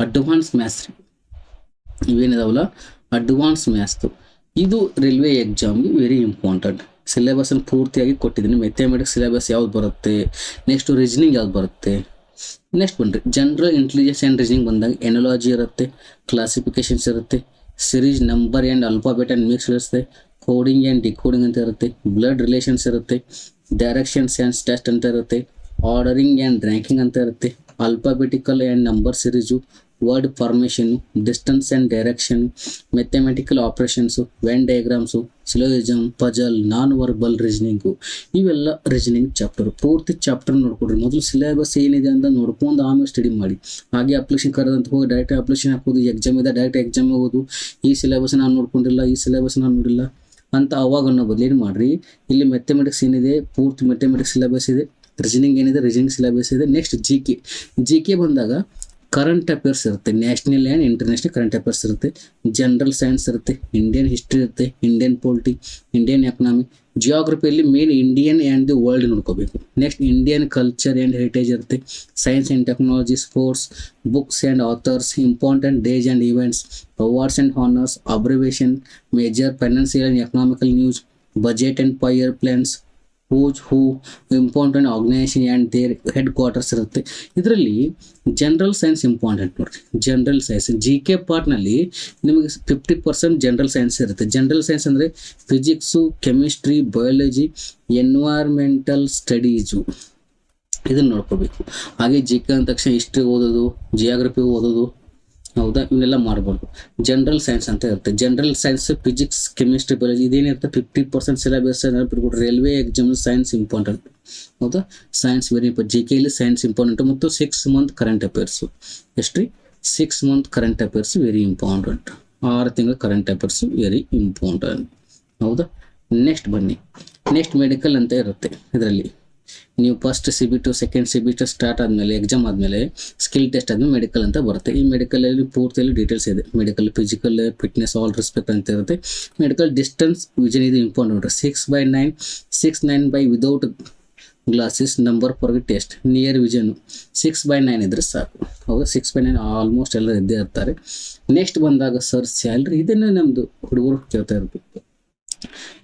ಅಡ್ವಾನ್ಸ್ ಮ್ಯಾಥ್ಸ್ ರೀ. ಇವೇನಿದಾವಲ್ಲ ಅಡ್ವಾನ್ಸ್ ಮ್ಯಾಥ್ಸ್ದು ಇದು ರೈಲ್ವೆ ಎಕ್ಸಾಮ್ಗೆ ವೆರಿ ಇಂಪಾರ್ಟೆಂಟ್ ಸಿಲೆಬಸನ್ನು ಪೂರ್ತಿಯಾಗಿ ಕೊಟ್ಟಿದ್ದೀನಿ. ಮೆಥಮೆಟಿಕ್ಸ್ ಸಿಲೆಬಸ್ ಯಾವ್ದು ಬರುತ್ತೆ? ನೆಕ್ಸ್ಟ್ ರೀಸನಿಂಗ್ ಯಾವ್ದು ಬರುತ್ತೆ? ನೆಕ್ಸ್ಟ್ ಬನ್ನಿರಿ ಜನರಲ್ ಇಂಟೆಲಿಜೆನ್ಸ್ ಆ್ಯಂಡ್ ರೀಸನಿಂಗ್ ಬಂದಾಗ ಎನಲಾಜಿ ಇರುತ್ತೆ ಕ್ಲಾಸಿಫಿಕೇಶನ್ಸ್ ಇರುತ್ತೆ series number and alphabet and mix ಇರುತ್ತೆ ಕೋಡಿಂಗ್ ಆ್ಯಂಡ್ ಡಿಕೋಡಿಂಗ್ ಅಂತ ಇರುತ್ತೆ ಬ್ಲಡ್ ರಿಲೇಷನ್ಸ್ ಇರುತ್ತೆ ಡೈರೆಕ್ಷನ್ಸ್ ಆ್ಯಂಡ್ ಟೆಸ್ಟ್ ಅಂತ ಇರುತ್ತೆ ಆರ್ಡರಿಂಗ್ ಆ್ಯಂಡ್ ರ್ಯಾಂಕಿಂಗ್ ಅಂತ ಇರುತ್ತೆ alphabetical and number series word formation distance and direction mathematical operations venn diagrams syllogism puzzle non verbal reasoning ಇವೆಲ್ಲ ರೀಸನಿಂಗ್ ಚಾಪ್ಟರ್ ಪೂರ್ತಿ ಚಾಪ್ಟರ್ ನೋಡ್ಕೊಡ್ರಿ. ಮೊದಲು ಸಿಲೆಬಸ್ ಏನಿದೆ ಅಂತ ನೋಡ್ಕೊಂಡು ಆಮೇಲೆ ಸ್ಟಡಿ ಮಾಡಿ. ಹಾಗೆ ಅಪ್ಲಿಕೇಶನ್ ಕರೆದಂತ ಹೋಗಿ ಡೈರೆಕ್ಟ್ ಅಪ್ಲಿಕೇಶನ್ ಹಾಕೋದು ಎಕ್ಸಾಮ್ ಇದೆ ಡೈರೆಕ್ಟ್ ಎಕ್ಸಾಮ್ ಹೋಗೋದು ಈ ಸಿಲೆಬಸ್ ನಾನು ನೋಡ್ಕೊಂಡಿಲ್ಲ, ಈ ಸಿಲೆಬಸ್ ನಾನು ನೋಡಿಲ್ಲ ಅಂತ ಅವಾಗ ಅನ್ನೋ ಬದಲು ಏನು ಮಾಡಿರಿ. ಇಲ್ಲಿ ಮೆಥಮೆಟಿಕ್ಸ್ ಏನಿದೆ, ಪೂರ್ತಿ ಮೆಥಮೆಟಿಕ್ಸ್ ಸಿಲೆಬಸ್ ಇದೆ ರೀಸನಿಂಗ್ ಏನಿದೆ ರೀಸನಿಂಗ್ ಸಿಲೆಬಸ್ ಇದೆ. Next G K G K ಬಂದಾಗ ಕರೆಂಟ್ ಅಫೇರ್ಸ್ ಇರುತ್ತೆ. National and international current affairs ಇರುತ್ತೆ. ಜನರಲ್ ಸೈನ್ಸ್ ಇರುತ್ತೆ. ಇಂಡಿಯನ್ ಹಿಸ್ಟ್ರಿ ಇರುತ್ತೆ. Indian polity Indian economy ಜಿಯೋಗ್ರಫಿಯಲ್ಲಿ main Indian and the world ನೋಡ್ಕೋಬೇಕು. Next Indian culture and heritage ಇರುತ್ತೆ. Science and technology sports books and authors important days and events awards and honours abbreviation major financial and economical news budget and five year plans whose who important organisation and their headquarters ಇರುತ್ತೆ. ಇದರಲ್ಲಿ ಜನರಲ್ ಸೈನ್ಸ್ ಇಂಪಾರ್ಟೆಂಟ್ ನೋಡ್ರಿ. ಜನರಲ್ ಸೈನ್ಸ್ ಜಿ ಕೆ ಪಾರ್ಟ್ನಲ್ಲಿ ನಿಮಗೆ ಫಿಫ್ಟಿ ಪರ್ಸೆಂಟ್ ಜನರಲ್ ಸೈನ್ಸ್ ಇರುತ್ತೆ. ಜನರಲ್ ಸೈನ್ಸ್ ಅಂದರೆ physics chemistry biology environmental studies ಇದನ್ನು ನೋಡ್ಕೋಬೇಕು. ಹಾಗೆ ಜಿ ಕೆ ಅಂದ ತಕ್ಷಣ ಹಿಸ್ಟ್ರಿ ಓದೋದು ಜಿಯಾಗ್ರಫಿ ಓದೋದು ಹೌದಾ? ಇವನ್ನೆಲ್ಲ ಮಾಡಬಾರ್ದು ಜನರಲ್ ಸೈನ್ಸ್ ಅಂತ ಇರುತ್ತೆ. General science physics chemistry biology ಇದೇನಿರುತ್ತೆ? Fifty percent syllabus ನೆನಪಿಟ್ಬಿಟ್ಟು ರೈಲ್ವೆ ಎಕ್ಸಾಮ್ ಸೈನ್ಸ್ ಇಂಪಾರ್ಟೆಂಟ್ ಹೌದಾ? ಸೈನ್ಸ್ ವೆರಿ ಇಂಪಾರ್ಟೆಂಟ್ ಜಿ ಕೆಯಲ್ಲಿ ಸೈನ್ಸ್ ಇಂಪಾರ್ಟೆಂಟ್ ಮತ್ತು ಸಿಕ್ಸ್ ಮಂತ್ ಕರೆಂಟ್ ಅಫೇರ್ಸು ಎಷ್ಟು ರೀ six month current affairs very important ಆರು ತಿಂಗಳು ಕರೆಂಟ್ ಅಫೇರ್ಸ್ ವೆರಿ ಇಂಪಾರ್ಟೆಂಟ್ ಹೌದಾ? ನೆಕ್ಸ್ಟ್ ಬನ್ನಿ. ನೆಕ್ಸ್ಟ್ ಮೆಡಿಕಲ್ ಅಂತ ಇರುತ್ತೆ. ಇದರಲ್ಲಿ ನೀವು first C B T second C B T start ಆದಮೇಲೆ ಎಕ್ಸಾಮ್ ಆದಮೇಲೆ ಸ್ಕಿಲ್ ಟೆಸ್ಟ್ ಆದಮೇಲೆ ಮೆಡಿಕಲ್ ಅಂತ ಬರುತ್ತೆ. ಈ ಮೆಡಿಕಲಲ್ಲಿ ಪೂರ್ತಿಯಲ್ಲಿ ಡೀಟೇಲ್ಸ್ ಇದೆ. Medical physical fitness all respect ಅಂತ ಇರುತ್ತೆ. ಮೆಡಿಕಲ್ ಡಿಸ್ಟೆನ್ಸ್ ವಿಜನ್ ಇದು important six by nine six nine by without glasses number for test near vision six by nine ಇದ್ರೆ ಸಾಕು. ಹೌದು? ಸಿಕ್ಸ್ ಬೈ ನೈನ್ ಆಲ್ಮೋಸ್ಟ್ ಎಲ್ಲ ಇದ್ದೇ ಇರ್ತಾರೆ. ನೆಕ್ಸ್ಟ್ ಬಂದಾಗ ಸರ್ ಸ್ಯಾಲ್ರಿ ಇದನ್ನೇ ನಮ್ಮದು ಹುಡುಗರು ಕೇಳ್ತಾ ಇರ್ಬೇಕು.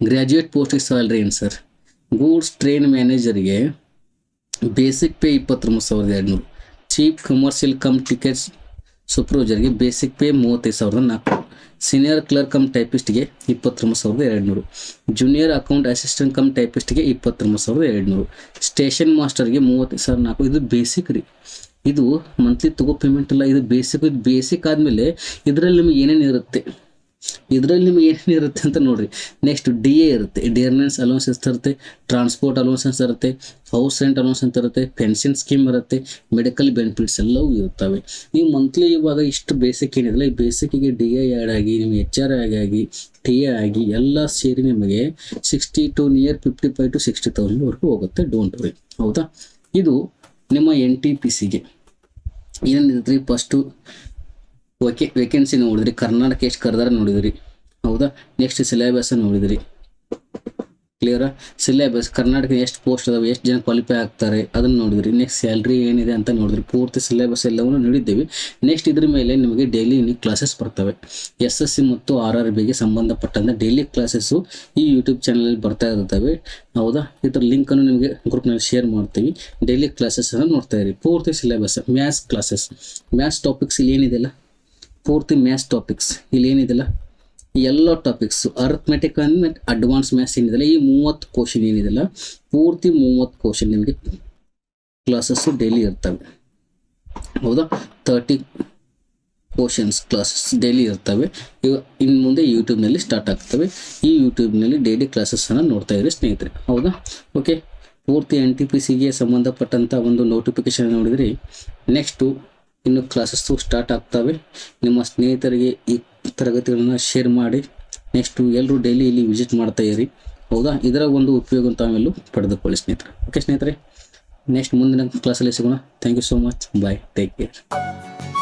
ಗ್ರ್ಯಾಜುಯೇಟ್ ಪೋಸ್ಟಿಗೆ ಸ್ಯಾಲ್ರಿ ಏನು ಸರ್ ಗೂಡ್ಸ್ ಟ್ರೈನ್ ಮ್ಯಾನೇಜರ್ಗೆ ಬೇಸಿಕ್ ಪೇ ಇಪ್ಪತ್ತೊಂಬತ್ತು ಸಾವಿರದ ಎರಡುನೂರು. ಚೀಫ್ ಕಮರ್ಷಿಯಲ್ ಕಮ್ ಟಿಕೆಟ್ಸ್ ಸೂಪರ್ವೈಸರ್ಗೆ ಬೇಸಿಕ್ ಪೇ ಮೂವತ್ತೈದು ಸಾವಿರದ ನಾಲ್ಕು ಸೀನಿಯರ್ ಕ್ಲರ್ಕ್ ಕಮ್ ಟೈಪಿಸ್ಟ್ಗೆ ಇಪ್ಪತ್ತೊಂಬತ್ತು ಸಾವಿರದ ಎರಡುನೂರು. ಜೂನಿಯರ್ ಅಕೌಂಟ್ ಅಸಿಸ್ಟೆಂಟ್ ಕಮ್ ಟೈಪಿಸ್ಟ್ಗೆ ಇಪ್ಪತ್ತೊಂಬತ್ತು ಸಾವಿರದ ಎರಡುನೂರು. ಸ್ಟೇಷನ್ ಮಾಸ್ಟರ್ಗೆ ಮೂವತ್ತೈದು ಸಾವಿರದ ನಾಲ್ಕು ಇದು ಬೇಸಿಕ್ ರೀ. ಇದು ಮಂತ್ಲಿ ತಗೋ ಪೇಮೆಂಟ್ ಅಲ್ಲ, ಇದು ಬೇಸಿಕ್ ಇದು ಬೇಸಿಕ್ ಆದಮೇಲೆ ಇದರಲ್ಲಿ ನಿಮಗೆ ಏನೇನು ಇರುತ್ತೆ? ಇದರಲ್ಲಿ ನಿಮ್ಗೆ ಏನೇನು ಇರುತ್ತೆ ಅಂತ ನೋಡ್ರಿ. ನೆಕ್ಸ್ಟ್ ಡಿ ಎ ಇರುತ್ತೆ ಡಿಯರ್ನೆನ್ಸ್ ಅಲೋನ್ಸ್ ಇರುತ್ತೆ? ಟ್ರಾನ್ಸ್ಪೋರ್ಟ್ ಅಲೋನ್ಸನ್ಸ್ ಇರುತ್ತೆ? ಹೌಸ್ ರೆಂಟ್ ಅಲೋನ್ಸ್ ಅಂತ ಇರುತ್ತೆ? ಪೆನ್ಷನ್ ಸ್ಕೀಮ್ ಇರುತ್ತೆ. ಮೆಡಿಕಲ್ ಬೆನಿಫಿಟ್ಸ್ ಎಲ್ಲವೂ ಇರುತ್ತವೆ. ನೀವು ಮಂತ್ಲಿ ಇವಾಗ ಇಷ್ಟು ಬೇಸಿಕ್ ಏನಿದೆಲ್ಲ ಈ ಬೇಸಿಕ್ಗೆ ಡಿ ಎ ಆ್ಯಡ್ ಆಗಿ, ನಿಮಗೆ ಎಚ್ ಆರ್ ಆಗಿ ಟಿ ಎ ಆಗಿ ಎಲ್ಲ ಸೇರಿ ನಿಮಗೆ sixty two near fifty five to sixty ತೌಸಂಡ್ವರೆಗೂ ಹೋಗುತ್ತೆ. ಡೋಂಟ್ ವರಿ ಹೌದಾ? ಇದು ನಿಮ್ಮ ಎನ್ ಟಿ ಪಿ ಸಿಗೆ ಏನೇನಿದ್ರಿ ಫಸ್ಟು ವೇಕೆ ವೇಕೆನ್ಸಿ ನೋಡಿದ್ರಿ, ಕರ್ನಾಟಕ ಎಷ್ಟು ಕರೆದಾರ ನೋಡಿದ್ರಿ. ಹೌದಾ? ನೆಕ್ಸ್ಟ್ ಸಿಲೆಬಸ್ ನೋಡಿದ್ರಿ. ಕ್ಲಿಯರ ಸಿಲೆಬಸ್ ಕರ್ನಾಟಕ ಎಷ್ಟು ಪೋಸ್ಟ್ ಅದಾವೆ, ಎಷ್ಟು ಜನ ಕ್ವಾಲಿಫೈ ಆಗ್ತಾರೆ, ಅದನ್ನು ನೋಡಿದ್ರಿ. ನೆಕ್ಸ್ಟ್ ಸ್ಯಾಲ್ರಿ ಏನಿದೆ ಅಂತ ನೋಡಿದ್ರಿ. ಪೂರ್ತಿ ಸಿಲೆಬಸ್ ಎಲ್ಲವನ್ನು ನೋಡಿದ್ದೇವೆ. ನೆಕ್ಸ್ಟ್ ಇದ್ರ ಮೇಲೆ ನಿಮಗೆ ಡೈಲಿ ಕ್ಲಾಸಸ್ ಬರ್ತವೆ. ಎಸ್ ಎಸ್ ಸಿ ಮತ್ತು ಆರ್ ಆರ್ ಬಿಗೆ ಸಂಬಂಧಪಟ್ಟಂತೆ ಡೈಲಿ ಕ್ಲಾಸಸ್ಸು ಈ ಯೂಟ್ಯೂಬ್ ಚಾನಲಲ್ಲಿ ಬರ್ತಾ ಇರ್ತವೆ. ಹೌದಾ? ಇದ್ರ ಲಿಂಕನ್ನು ನಿಮಗೆ ಗ್ರೂಪ್ನಲ್ಲಿ ಶೇರ್ ಮಾಡ್ತೀವಿ. ಡೈಲಿ ಕ್ಲಾಸಸ್ಸನ್ನು ನೋಡ್ತಾ ಇರಿ. ಪೂರ್ತಿ syllabus maths classes maths topics ಇಲ್ಲಿ ಏನಿದೆಯಲ್ಲ ಪೂರ್ತಿ ಮ್ಯಾಥ್ಸ್ ಟಾಪಿಕ್ಸ್ ಇಲ್ಲಿ ಏನಿದೆಲ್ಲ ಎಲ್ಲ topics arithmetic and advance maths ಏನಿದೆಲ್ಲ ಈ ಮೂವತ್ತು ಕ್ವಶನ್ ಏನಿದೆಲ್ಲ ಪೂರ್ತಿ ಮೂವತ್ತು ಕ್ವಶನ್ ನಿಮಗೆ ಕ್ಲಾಸಸ್ಸು ಡೈಲಿ ಇರ್ತವೆ. ಹೌದಾ? ತರ್ಟಿ ಕ್ವಶನ್ಸ್ ಕ್ಲಾಸಸ್ ಡೈಲಿ ಇರ್ತವೆ. ಇವ ಇನ್ನು ಮುಂದೆ ಯೂಟ್ಯೂಬ್ನಲ್ಲಿ ಸ್ಟಾರ್ಟ್ ಆಗ್ತವೆ. ಈ ಯೂಟ್ಯೂಬ್ನಲ್ಲಿ ಡೈಲಿ ಕ್ಲಾಸಸ್ಸನ್ನು ನೋಡ್ತಾ ಇರಿ ಸ್ನೇಹಿತರೆ. ಹೌದಾ? ಓಕೆ ಪೂರ್ತಿ ಎನ್ ಟಿ ಪಿ ಸಿಗೆ ಸಂಬಂಧಪಟ್ಟಂಥ ಒಂದು ನೋಟಿಫಿಕೇಶನ್ ನೋಡಿದ್ರಿ? ನೆಕ್ಸ್ಟು ಇನ್ನು ಕ್ಲಾಸಸ್ಸು ಸ್ಟಾರ್ಟ್ ಆಗ್ತವೆ. ನಿಮ್ಮ ಸ್ನೇಹಿತರಿಗೆ ಈ ತರಗತಿಗಳನ್ನು ಶೇರ್ ಮಾಡಿ. ನೆಕ್ಸ್ಟು ಎಲ್ಲರೂ ಡೈಲಿ ಇಲ್ಲಿ ವಿಸಿಟ್ ಮಾಡ್ತಾ ಇರಿ. ಹೌದಾ? ಇದರ ಒಂದು ಉಪಯೋಗ ತಾವೆಲ್ಲೂ ಪಡೆದುಕೊಳ್ಳಿ ಸ್ನೇಹಿತರೆ. ಓಕೆ ಸ್ನೇಹಿತರೆ ನೆಕ್ಸ್ಟ್ ಮುಂದಿನ ಕ್ಲಾಸಲ್ಲಿ ಸಿಗೋಣ. Thank you so much bye take care